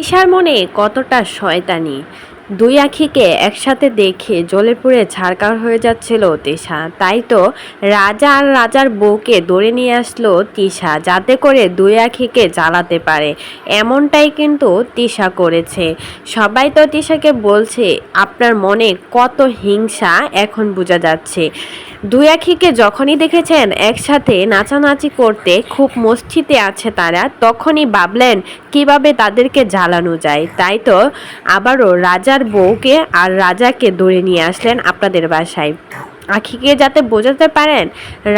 তিশার মনে কতটা শয়তানি। দুই আখিকে একসাথে দেখে জলে পুড়ে ছাড়কার হয়ে যাচ্ছিল তিশা। তাই তো রাজা আর রাজার বউকে ধরে নিয়ে আসলো তিশা, যাতে করে দুই আখিকে জ্বালাতে পারে। এমনটাই কিন্তু তিশা করেছে। সবাই তো তিশাকে বলছে, আপনার মনে কত হিংসা? এখন বোঝা যাচ্ছে। দুই আখিকে যখনই দেখেছেন একসাথে নাচানাচি করতে খুব মস্তিতে আছে তারা, তখনই ভাবলেন কীভাবে তাদেরকে জ্বালানো যায়। তাই তো আবারও রাজার বউকে আর রাজাকে ধরে নিয়ে আসলেন আপনাদের বাসায়। আখিকে যাতে বোঝাতে পারেন,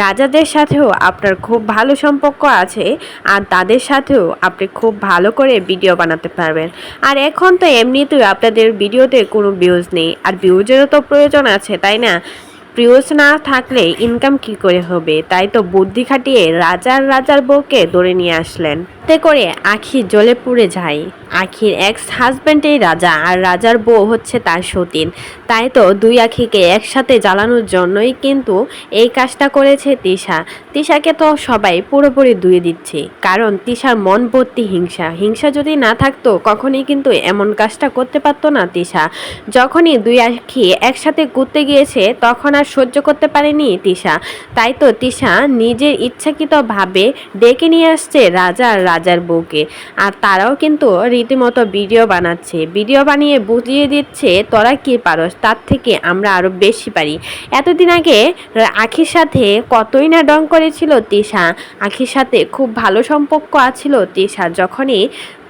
রাজাদের সাথেও আপনার খুব ভালো সম্পর্ক আছে আর তাদের সাথেও আপনি খুব ভালো করে ভিডিও বানাতে পারবেন। আর এখন তো এমনিতেও আপনাদের ভিডিওতে কোনো ভিউজ নেই। আর ভিউজেরও তো প্রয়োজন আছে, তাই না? প্রিয়স না থাকলে ইনকাম কি করে হবে? তাই তো বুদ্ধি খাটিয়ে রাজার রাজার বউকে ধরে নিয়ে আসলেন। তে করে আখি জলে পুড়ে যায়। আখির এক্স হাজব্যান্ডেই রাজা আর রাজার বউ হচ্ছে তার সতীন। তাই তো দুই আখিকে একসাথে জ্বালানোর জন্যই কিন্তু এই কাজটা করেছে তিশা। তিশাকে তো সবাই পুরোপুরি ধুয়ে দিচ্ছে, কারণ তিশার মন ভর্তি হিংসা। হিংসা যদি না থাকতো, কখনই কিন্তু এমন কাজটা করতে পারতো না তিশা। যখনই দুই আখি একসাথে ঘুরতে গিয়েছে, তখন আর সহ্য করতে পারেনি তিশা। তাই তো তিশা নিজের ইচ্ছাকৃতভাবে ডেকে নিয়ে আসছে রাজা আর রাজার বউকে। আর তারাও কিন্তু রীতিমতো ভিডিও বানাচ্ছে। ভিডিও বানিয়ে বুঝিয়ে দিচ্ছে, তোরা কি পারস? তার থেকে আমরা আরও বেশি পারি। এতদিন আগে আখির সাথে কতই না ডং করেছিল তিশা। আখির সাথে খুব ভালো সম্পর্ক আছিল তিশা যখনই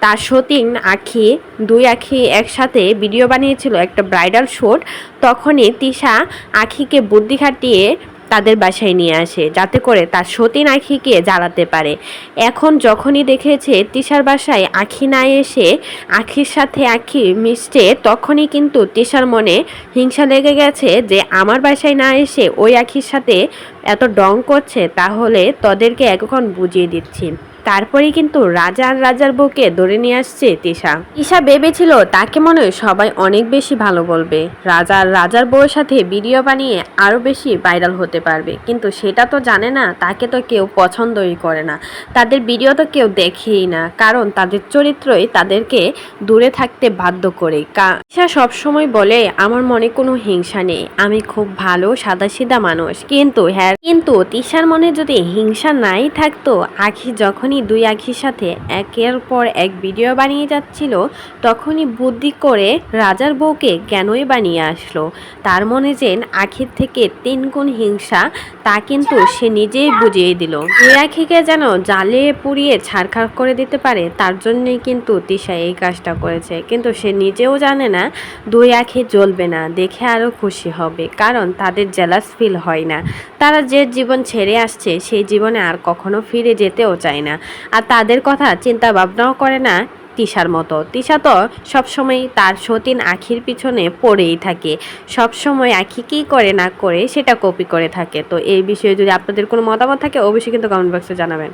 তার সতীন, আখি, দুই আখি একসাথে ভিডিও বানিয়েছিল একটা ব্রাইডাল শ্যুট তখনই তিশা আখিকে বুদ্ধি খাটিয়ে তাদের বাসায় নিয়ে আসে, যাতে করে তার সতী আখিকে জ্বালাতে পারে। এখন যখনই দেখেছে তিশার বাসায় আখি না এসে আখির সাথে আখি মিশছে, তখনই কিন্তু তিশার মনে হিংসা লেগে গেছে যে আমার বাসায় না এসে ওই আখির সাথে এত ডং করছে, তাহলে তাদেরকে এখন বুঝিয়ে দিচ্ছি। তারপরে কিন্তু রাজা আর রাজার বউকে ধরে নিয়ে আসছে তিশা। তিশা ভেবেছিল, তাকে মনে হয় সবাই অনেক বেশি ভালো বলবে। রাজা আর রাজার বউয়ের সাথে ভিডিও বানিয়ে আরও বেশি ভাইরাল হতে পারবে। কিন্তু সেটা তো জানে না, তাকে তো কেউ পছন্দই করে না। তাদের ভিডিও তো কেউ দেখেই না, কারণ তাদের চরিত্রই তাদেরকে দূরে থাকতে বাধ্য করে। তিশা সবসময় বলে, আমার মনে কোনো হিংসা নেই, আমি খুব ভালো সাদাসিধা মানুষ। কিন্তু হ্যাঁ কিন্তু তিশার মনে যদি হিংসা নাই থাকতো, আখি যখন যখনই দুই আখির সাথে একের পর এক ভিডিও বানিয়ে যাচ্ছিল, তখনই বুদ্ধি করে রাজার বউকে কেনই বানিয়ে আসলো। তার মনে যে আখির থেকে তিন গুণ হিংসা, তা কিন্তু সে নিজেই বুঝিয়ে দিল। দুই আখিকে যেন জালে পুড়িয়ে ছাড়খাড় করে দিতে পারে, তার জন্যই কিন্তু তিশা এই কাজটা করেছে। কিন্তু সে নিজেও জানে না, দুই আখি জ্বলবে না, দেখে আরও খুশি হবে, কারণ তাদের জেলাস ফিল হয় না। তারা যে জীবন ছেড়ে আসছে, সেই জীবনে আর কখনো ফিরে যেতেও চায় না। আর তাদের কথা চিন্তা ভাবনাও করে না তিশার মতো। তিশা তো সবসময় তার সতীন আখির পিছনে পড়েই থাকে। সবসময় আখি কী করে না করে সেটা কপি করে থাকে। তো এই বিষয়ে যদি আপনাদের কোনো মতামত থাকে, অবশ্যই কিন্তু কমেন্ট বক্সে জানাবেন।